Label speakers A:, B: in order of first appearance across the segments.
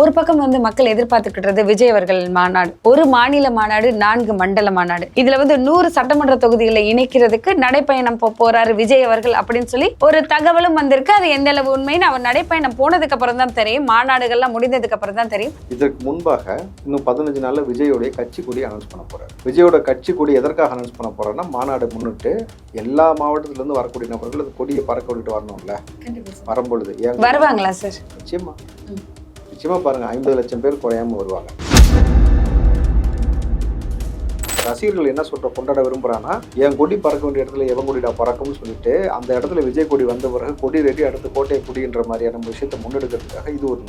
A: ஒரு பக்கம் வந்து மக்கள் எதிர்பார்த்துக்கிட்டது விஜய் அவர்கள் மாநாடு ஒரு மாநில மாநாடு நான்கு மண்டல மாநாடு. இதுல வந்து நூறு சட்டமன்ற தொகுதிகளை இணைக்கிறதுக்கு நடைப்பயணம் போறாரு விஜய் அவர்கள் அப்படின்னு சொல்லி ஒரு தகவலும் வந்திருக்கு. அது எந்த அளவு உண்மைன்னு அவர் நடைப்பயணம் போனதுக்கு அப்புறம் தான் தெரியும். மாநாடுகள்லாம் முடிந்ததுக்கு அப்புறம் தான் தெரியும்.
B: இதற்கு முன்பாக இன்னும் பதினஞ்சு நாள்ல விஜயோடைய கட்சி கொடி அனௌன்ஸ் பண்ண போறாரு. விஜயோட கட்சி கொடி எதற்காக அனௌன்ஸ் பண்ண போறாருன்னா மாநாடு முன்னிட்டு எல்லா மாவட்டத்துல இருந்து வரக்கூடிய நபர்கள் கொடியை பறக்க விட்டுட்டு வரணும்ல. வரும்பொழுது
A: வருவாங்களா சார்?
B: நிச்சயமா. நிச்சயமா பாருங்க ஐம்பது லட்சம் பேர் குறையாம வருவாங்க. ரசிகர்கள் என்ன சொல்ற கொண்டாட விரும்புறான்னா என் கொடி பறக்க வேண்டிய இடத்துல எவன் கொடிடா பறக்கும்னு சொல்லிட்டு அந்த இடத்துல விஜய் கொடி வந்த பிறகு கொடி ரெடி அடுத்து கோட்டையை குடின்ற மாதிரியான விஷயத்தை முன்னெடுக்கிறதுக்காக இது ஒரு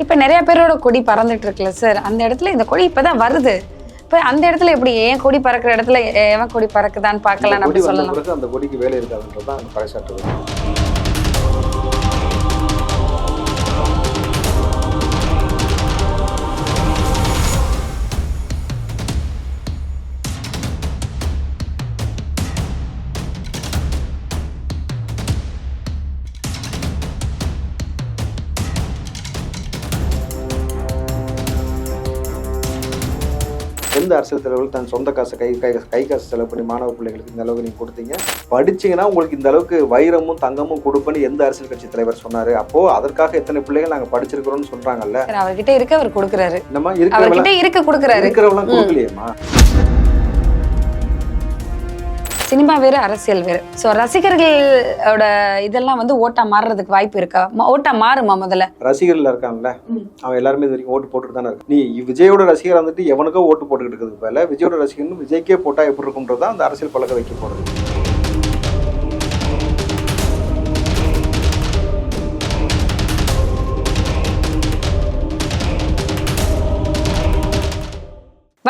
A: இப்ப நிறைய பேரோட கொடி பறந்துட்டு இருக்குல்ல சார் அந்த இடத்துல இந்த கொடி இப்பதான் வருது. இப்ப அந்த இடத்துல எப்படி ஏன் கொடி பறக்கிற இடத்துல எவன் கொடி பறக்குதான்னு பார்க்கலாம் நம்ம
B: வந்த
A: சொல்லலாம்.
B: அந்த கொடிக்கு வேலை இருக்காதுன்றது தான் எந்த அரசியல் தலைவர்கள் தன் சொந்த காசை கை கை கை காசு செலவு பண்ணி மாணவ பிள்ளைகளுக்கு இந்த அளவுக்கு நீங்கள் கொடுத்தீங்க? படிச்சீங்கன்னா உங்களுக்கு இந்த அளவுக்கு வைரமும் தங்கமும் கொடுப்பேன்னு எந்த அரசியல் கட்சி தலைவர் சொன்னாரு? அப்போ அதற்காக எத்தனை பிள்ளைகள் நாங்க படிச்சிருக்கிறோம்னு சொல்றாங்கல்ல?
A: அவர்கிட்ட இருக்க அவர் கொடுக்குறாரு.
B: நம்ம இருக்கிறவங்க
A: இருக்க கொடுக்குறாரு.
B: இருக்கிறவங்களாம் கொடுக்கலையேம்மா?
A: சினிமா வேறு அரசியல் வேறு. ஸோ ரசிகர்களோட இதெல்லாம் வந்து ஓட்டா மாறுறதுக்கு வாய்ப்பு இருக்கா? ஓட்டா மாறுமா முதல்ல?
B: ரசிகர்கள் இருக்கான்ல. அவன் எல்லாருமே இது வரைக்கும் ஓட்டு போட்டுட்டு தானே இருக்கு. நீ விஜயோட ரசிகர் வந்துட்டு எவனுக்கோ ஓட்டு போட்டுக்கிட்டு இருக்கிறதுக்கு பதிலா விஜயோட ரசிகர்னு விஜய்க்கே போட்டா எப்படி இருக்கும்ன்றது தான் அந்த அரசியல் பழக்க வைக்க போறது.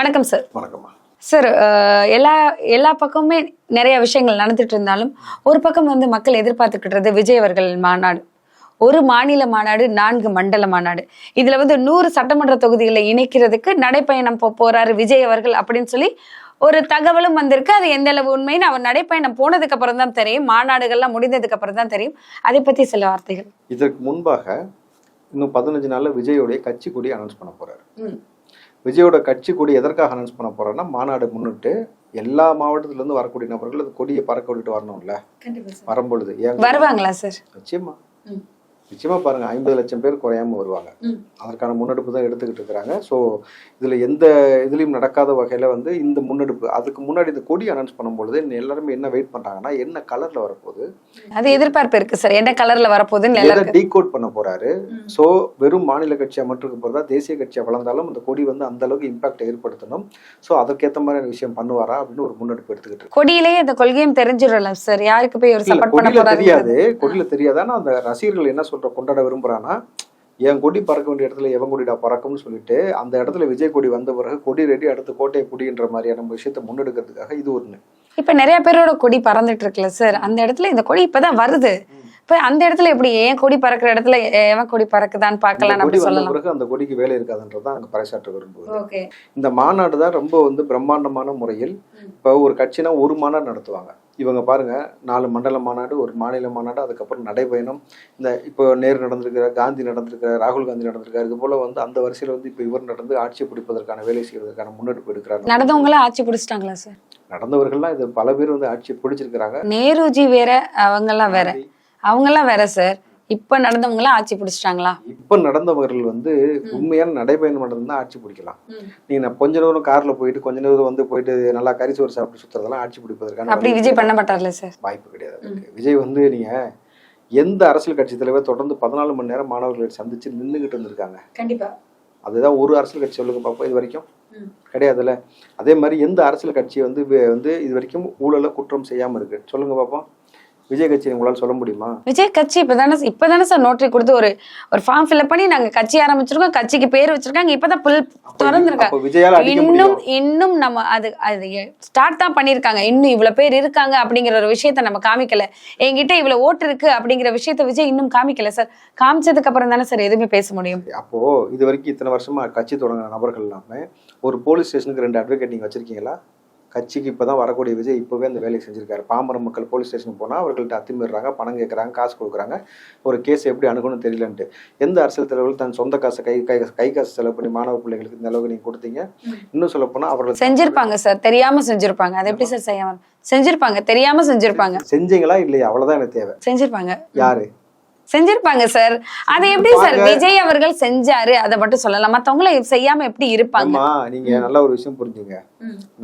A: வணக்கம் சார்
B: வணக்கம்மா.
A: சார் அஹ், எல்லா எல்லா பக்கமுமே நிறைய விஷயங்கள் நடந்துட்டு இருந்தாலும் ஒரு பக்கம் வந்து மக்கள் எதிர்பார்த்துக்கிட்டது விஜய் அவர்கள் மாநாடு. ஒரு மாநில மாநாடு நான்கு மண்டல மாநாடு. இதுல வந்து நூறு சட்டமன்ற தொகுதிகளை இணைக்கிறதுக்கு நடைப்பயணம் போறாரு விஜய் அவர்கள் அப்படின்னு சொல்லி ஒரு தகவலும் வந்திருக்கு. அது எந்த அளவு உண்மைன்னு அவர் நடைப்பயணம் போனதுக்கு அப்புறம் தான் தெரியும். மாநாடுகள்லாம் முடிந்ததுக்கு அப்புறம் தான் தெரியும். அதை பத்தி சில வார்த்தைகள்.
B: இதற்கு முன்பாக இன்னும் பதினஞ்சு நாள்ல விஜயோடைய கட்சி கொடி அனௌன்ஸ் பண்ண போறாரு. விஜயோட கட்சி கொடி எதற்காக அனௌன்ஸ் பண்ண போறாருன்னா மாநாடு முன்னிட்டு எல்லா மாவட்டத்துல இருந்து வரக்கூடிய நபர்கள் அந்த கொடியை பறக்க விட்டுட்டு வரணும்ல. வரும்பொழுது.
A: வருவாங்களா சார்
B: நிச்சயமா. நிச்சயமா பாருங்க ஐம்பது லட்சம் பேர் குறையாம வருவாங்க. அதற்கான முன்னெடுப்பு தான் எடுத்துக்கிட்டு இருக்கிறாங்க. ஸோ இதுல எந்த இதுலயும் நடக்காத வகையில வந்து இந்த முன்னெடுப்பு அதுக்கு முன்னாடி இந்த கொடி அனௌன்ஸ் பண்ணும்பொழுது எல்லாருமே என்ன வெயிட் பண்றாங்கன்னா என்ன கலர்ல வரப்போகுது?
A: அது எதிர்பார்ப்பு இருக்கு சார். என்ன கலர்ல வரப்போகுதுன்னு எல்லாருக்கும்.
B: டீகோட் பண்ண போறாரு? ஸோ வெறும் மாநில கட்சியா மட்டும் இருக்க போறதா தேசிய கட்சியா வளர்ந்தாலும் அந்த கொடி வந்து அந்த அளவுக்கு இம்பாக்ட் ஏற்படுத்தணும். ஸோ அதற்கேற்ற மாதிரியான விஷயம் பண்ணுவாரா அப்படின்னு ஒரு முன்னெடுப்பு எடுத்துக்கிட்டு
A: கொடியிலேயே அந்த கொள்கையும் தெரிஞ்சிடல சார். யாருக்கு போய் ஒரு சப்போர்ட் பண்ண
B: தெரியாது. கொடியில தெரியாது. அந்த ரசிகர்கள் என்ன சொல்ற கொண்டாட விரும்புறான்னா என் கொடி பறக்க வேண்டிய இடத்துல எவன் கொடிடா பறக்கும்னு சொல்லிட்டு அந்த இடத்துல விஜய் கொடி வந்த பிறகு கொடி ரெடி அடுத்து கோட்டையை குடின்ற மாதிரியான விஷயத்தை முன்னெடுக்கிறதுக்காக இது ஒண்ணு.
A: இப்ப நிறைய பேரோட கொடி பறந்துட்டு இருக்குல்ல சார் அந்த இடத்துல இந்த கொடி இப்பதான் வருது. இப்ப அந்த இடத்துல எப்படி ஏன் கொடி பறக்கிற இடத்துல எவன் கொடி பறக்குதான்னு பார்க்கலாம்
B: கொடி வந்த பிறகு அந்த கொடிக்கு வேலை இருக்காதுன்றது தான் அங்க பறைசாற்ற விரும்புவது.
A: ஓகே.
B: இந்த மாநாடு தான் ரொம்ப வந்து பிரம்மாண்டமான முறையில் இப்போ ஒரு கட்சினா ஒரு மாநாடு நடத்துவாங்க. இவங்க பாருங்க நாலு மண்டல மாநாடு ஒரு மாநில மாநாடு அதுக்கப்புறம் நடைபயணம். இந்த இப்போ நேரு நடந்திருக்கிற காந்தி நடந்திருக்கிற ராகுல் காந்தி நடந்திருக்காரு இது போல வந்து அந்த வரிசையில் வந்து இப்போ இவர் நடந்து ஆட்சி பிடிப்பதற்கான வேலை செய்வதற்கான முன்னெடுப்பு எடுக்கிறாங்க
A: நடந்தவங்க எல்லாம் ஆட்சி பிடிச்சிட்டாங்களா சார்
B: நடந்தவர்கள்லாம் இது பல பேர் வந்து ஆட்சி பிடிச்சிருக்கிறாங்க.
A: நேருஜி வேற அவங்க எல்லாம் வேற. அவங்க எல்லாம் வேற சார் இப்ப நடந்தவங்க எல்லாம் ஆட்சி பிடிச்சிட்டாங்களா?
B: இப்போ நடந்தவர்கள் வந்து உண்மையான நடைபயணம் நடந்தா ஆட்சி பிடிக்கலாம். நீங்க கொஞ்ச நேரம் கார்ல போயிட்டு கொஞ்ச நேரம் வந்து போயிட்டு நல்லா கரிசோறு சாப்பிட்டு சுத்துறதெல்லாம் ஆட்சி பிடிப்பதற்கான
A: அப்படி விஜய் பண்ண மாட்டார்ல சார்
B: வாய்ப்பு கிடையாது. விஜய் வந்து நீங்க எந்த அரசியல் கட்சி தலைவர் தொடர்ந்து பதினாலு மணி நேரம் மாணவர்களை சந்திச்சு நின்றுகிட்டு இருந்திருக்காங்க.
A: கண்டிப்பா.
B: அதுதான் ஒரு அரசியல் கட்சி சொல்லுங்க பார்ப்போம் இது வரைக்கும். கிடையாதுல்ல? அதே மாதிரி எந்த அரசியல் கட்சி வந்து வந்து இது வரைக்கும் ஊழல குற்றம் செய்யாம இருக்கு. சொல்லுங்க பார்ப்போம் விஜய் கட்சி உங்களால சொல்ல முடியுமா?
A: விஜய் கட்சி இப்பதானே இப்பதானே சார் நோட்டரி கொடுத்து ஒரு ஒரு ஃபார்ம் ஃபில்அப் பண்ணி நாங்க கட்சி ஆரம்பிச்சிருக்கோம் கட்சிக்கு பேர் வச்சிருக்காங்க இப்பதான் புல் திறந்துருக்காங்க. இன்னும் இன்னும் நம்ம அது அது ஸ்டார்ட் தான் பண்ணிருக்காங்க இன்னும் இவ்வளவு பேர் இருக்காங்க அப்படிங்கிற ஒரு விஷயத்த நம்ம காமிக்கல. என்கிட்ட இவ்வளவு ஓட்டு இருக்கு அப்படிங்கிற விஷயத்த விஜய் இன்னும் காமிக்கல சார். காமிச்சதுக்கு அப்புறம் தானே சார் எதுவுமே பேச முடியும்.
B: அப்போ இது வரைக்கும் இத்தனை வருஷமா கட்சி தொடங்கின நபர்கள் எல்லாமே ஒரு போலீஸ் ஸ்டேஷனுக்கு ரெண்டு அட்வொகேட் நீங்க வச்சிருக்கீங்களா? கட்சிக்கு இப்பதான் வரக்கூடிய விஜய் இப்பவே அந்த வேலையை செஞ்சிருக்காரு. பாமர மக்கள் போலீஸ் ஸ்டேஷனுக்கு போனா அவர்கள்ட்ட அத்துமீறாங்க பணம் கேட்கறாங்க காசு கொடுக்குறாங்க. ஒரு கேஸ் எப்படி அணுகணும்னு தெரியலன்ட்டு. எந்த அரசியல் தலைவர்கள் தன் சொந்த காசை கை கை கை காசு செலவு பண்ணி மாணவ பிள்ளைகளுக்கு இந்த அளவுக்கு நீங்க கொடுத்தீங்க? இன்னும் சொல்ல போனா அவர்கள்
A: செஞ்சிருப்பாங்க சார். தெரியாம செஞ்சிருப்பாங்க. அது எப்படி சார் செய்யாம செஞ்சிருப்பாங்க. தெரியாம செஞ்சிருப்பாங்க.
B: செஞ்சீங்களா இல்லையா? அவ்வளவுதான் எனக்கு தேவை.
A: செஞ்சிருப்பாங்க.
B: யாரு?
A: செஞ்சிருப்பாங்க சார் அது எப்படி சார். விஜய் அவர்கள் செஞ்சாரு அதை மட்டும் சொல்லலாம். மத்தவங்கள செய்யாம எப்படி இருப்பாங்க?
B: நீங்க நல்ல ஒரு விஷயம் புரிஞ்சுங்க.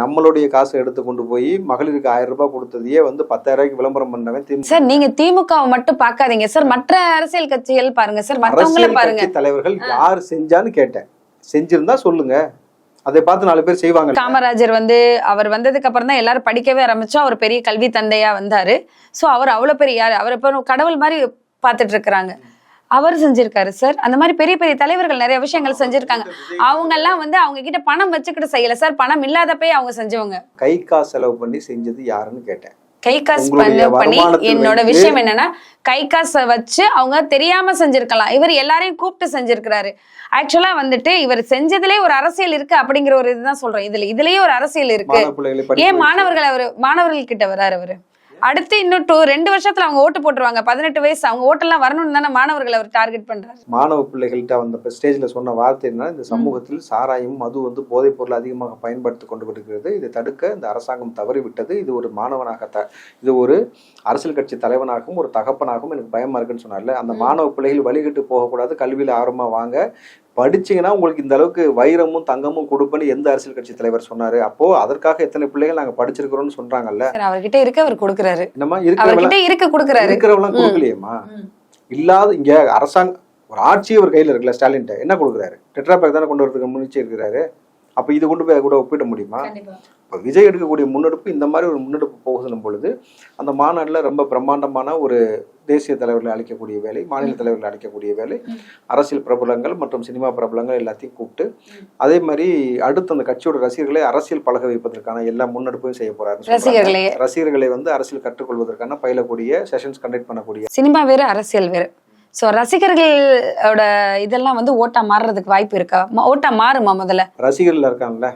B: நம்மளுடைய காசை எடுத்து கொண்டு போய் மகளிருக்கு ஆயிரம் ரூபாய் கொடுத்ததையே வந்து பத்தாயிரம் ரூபாய்க்கு விளம்பரம் பண்ணவன்
A: சார் நீங்க திமுகவை மட்டும் பார்க்காதீங்க. சார் மற்ற அரசியல் கட்சிகள் பாருங்க. சார்
B: அரசியல்
A: பாருங்க.
B: தலைவர்கள் யார் செஞ்சான்னு கேட்டேன். செஞ்சிருந்தா சொல்லுங்க. அதை பார்த்து நாலு பேர் செய்வாங்க
A: காமராஜர் வந்து அவர் வந்ததுக்கு அப்புறம் தான் எல்லாரும் படிக்கவே ஆரம்பிச்சோம். அவர் பெரிய கல்வி தந்தையா வந்தாரு. சோ அவர் அவ்வளவு பெரிய யாரு? அவர் இப்போ கடவுள் மாதிரி பார்த்துட்டு இருக்கிறாங்க அவர் செஞ்சிருக்காரு சார். அந்த மாதிரி பெரிய பெரிய தலைவர்கள் நிறைய விஷயங்கள் செஞ்சிருக்காங்க. அவங்க எல்லாம் வந்து அவங்க கிட்ட பணம் வச்சுக்கிட்டு செய்யல சார். பணம் இல்லாதப்பயே அவங்க செஞ்சவங்க.
B: கை காசு செலவு பண்ணி செஞ்சது யாருன்னு கேட்டேன்.
A: கை காசு பண்ண என்னோட விஷயம் என்னன்னா கை காசை வச்சு அவங்க தெரியாம செஞ்சிருக்கலாம். இவர் எல்லாரையும் கூப்பிட்டு செஞ்சிருக்கிறாரு. ஆக்சுவலா வந்துட்டு இவர் செஞ்சதுலயே ஒரு அரசியல் இருக்கு அப்படிங்கிற ஒரு இதுதான் சொல்றேன் இதுல இதுலயே ஒரு அரசியல் இருக்கு. ஏன் மாணவர்கள் அவரு மாணவர்கள் கிட்ட வராரு அவரு? அடுத்து இன்னும் டூ ரெண்டு வருஷத்துல அவங்க ஓட்டு போட்டுருவாங்க. பதினெட்டு வயசு அவங்க ஓட்டெல்லாம் வரணும்னு தானே மாணவர்கள் அவர் டார்கெட் பண்றாரு.
B: மாணவ பிள்ளைகள்கிட்ட அந்த ஸ்டேஜ்ல சொன்ன வார்த்தை என்ன இந்த சமூகத்தில் சாராயம் மது வந்து போதைப் பொருள் அதிகமாக பயன்படுத்தி கொண்டு இருக்கிறது இதை தடுக்க இந்த அரசாங்கம் தவறிவிட்டது. இது ஒரு மாணவனாக த இது ஒரு அரசியல் கட்சி தலைவனாகவும் ஒரு தகப்பனாகவும் எனக்கு பயமா இருக்குன்னு சொன்னார்ல. அந்த மாணவ பிள்ளைகள் வழிகிட்டு போகக்கூடாது. கல்வியில ஆர்வமா வாங்க. படிச்சீங்கன்னா உங்களுக்கு இந்த அளவுக்கு வைரமும் தங்கமும் கொடுப்பேன்னு எந்த அரசியல் கட்சி தலைவர் சொன்னாரு? அப்போ அதற்காக எத்தனை பிள்ளைகள் நாங்க படிச்சிருக்கிறோம்னு சொல்றாங்கல்ல
A: அவர்கிட்ட இருக்க அவர் கொடுக்குறாரு.
B: என்னமா இருக்கிறவங்க
A: இருக்க கொடுக்குறாரு.
B: இருக்கிறவங்களாம் கொடுக்கலையேம்மா? இல்லாத இங்க அரசாங்க ஒரு ஆட்சி ஒரு கையில இருக்குல்ல ஸ்டாலின்ட்ட என்ன கொடுக்குறாரு? டெட்ரா பேக் தானே கொண்டு வரதுக்கு முயற்சி இருக்கிறாரு அப்ப இது கொண்டு போய் கூட ஒப்பிட முடியுமா? இப்போ விஜய் எடுக்கக்கூடிய முன்னெடுப்பு இந்த மாதிரி ஒரு முன்னெடுப்பு போகுதுன்னும் பொழுது அந்த மாநாட்டில் ரொம்ப பிரம்மாண்டமான ஒரு தேசிய தலைவர்களை அழைக்கக்கூடிய வேலை மாநில தலைவர்களை அழைக்கக்கூடிய வேலை அரசியல் பிரபலங்கள் மற்றும் சினிமா பிரபலங்கள் எல்லாத்தையும் கூப்பிட்டு அதே மாதிரி அடுத்து அந்த கட்சியோட ரசிகர்களை அரசியல் பழக வைப்பதற்கான எல்லா முன்னெடுப்பையும் செய்ய போறாரு. ரசிகர்களை. வந்து அரசியல் கற்றுக்கொள்வதற்கான பயிலக்கூடிய செஷன்ஸ் கண்டக்ட் பண்ணக்கூடிய
A: சினிமா வேறு அரசியல் வேறு. சோ ரசிகர்களோட இதெல்லாம் வந்து ஓட்டா மாறுறதுக்கு வாய்ப்பு இருக்கா? ஓட்டா மாறுமா முதல்ல?
B: ரசிகர்கள் இருக்கான்ல.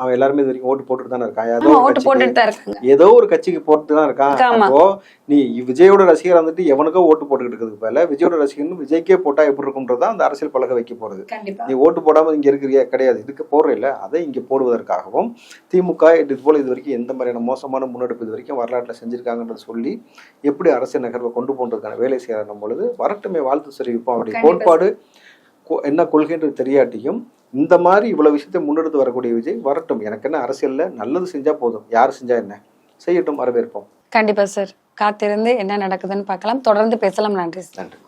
B: அவன் எல்லாருமே இது வரைக்கும் ஓட்டு போட்டுட்டு தானே இருக்கான் ஏதோ
A: ஓட்டு போட்டுட்டு தான் இருக்காங்க.
B: ஏதோ ஒரு கட்சிக்கு போட்டு தான் இருக்கான். அப்போ நீ விஜயோட ரசிகர் வந்துட்டு எவனுக்கோ ஓட்டு போட்டுக்கிட்டு இருக்கிறதுக்கு பதிலா விஜயோட ரசிகர்னு விஜய்க்கே போட்டா எப்படி இருக்கும்ன்றது அந்த அரசியல் பழக வைக்க போறது. நீ ஓட்டு போடாம இங்க இருக்கிறியா? கிடையாது. இதுக்கு போடுற இல்ல அதை இங்க போடுவதற்காகவும் திமுக இது போல இது வரைக்கும் எந்த மாதிரியான மோசமான முன்னெடுப்பு இது வரைக்கும் வரலாற்றுல செஞ்சிருக்காங்கன்றத சொல்லி எப்படி அரசியல் நகர்வை கொண்டு போன்றதுக்கான வேலை செய்யணும் பொழுது வரட்டுமே வாழ்த்து தெரிவிப்போம். அப்படி கோட்பாடு என்ன கொள்கைன்றது தெரியாட்டியும் இந்த மாதிரி இவ்வளவு விஷயத்தை முன்னெடுத்து வரக்கூடிய விஜய் வரட்டும். எனக்கு என்ன அரசியல்ல நல்லது செஞ்சா போதும். யார் செஞ்சா என்ன? செய்யட்டும் வரவேற்போம்.
A: கண்டிப்பா சார். காத்திருந்து என்ன நடக்குதுன்னு பார்க்கலாம். தொடர்ந்து பேசலாம். நன்றி
B: நன்றி.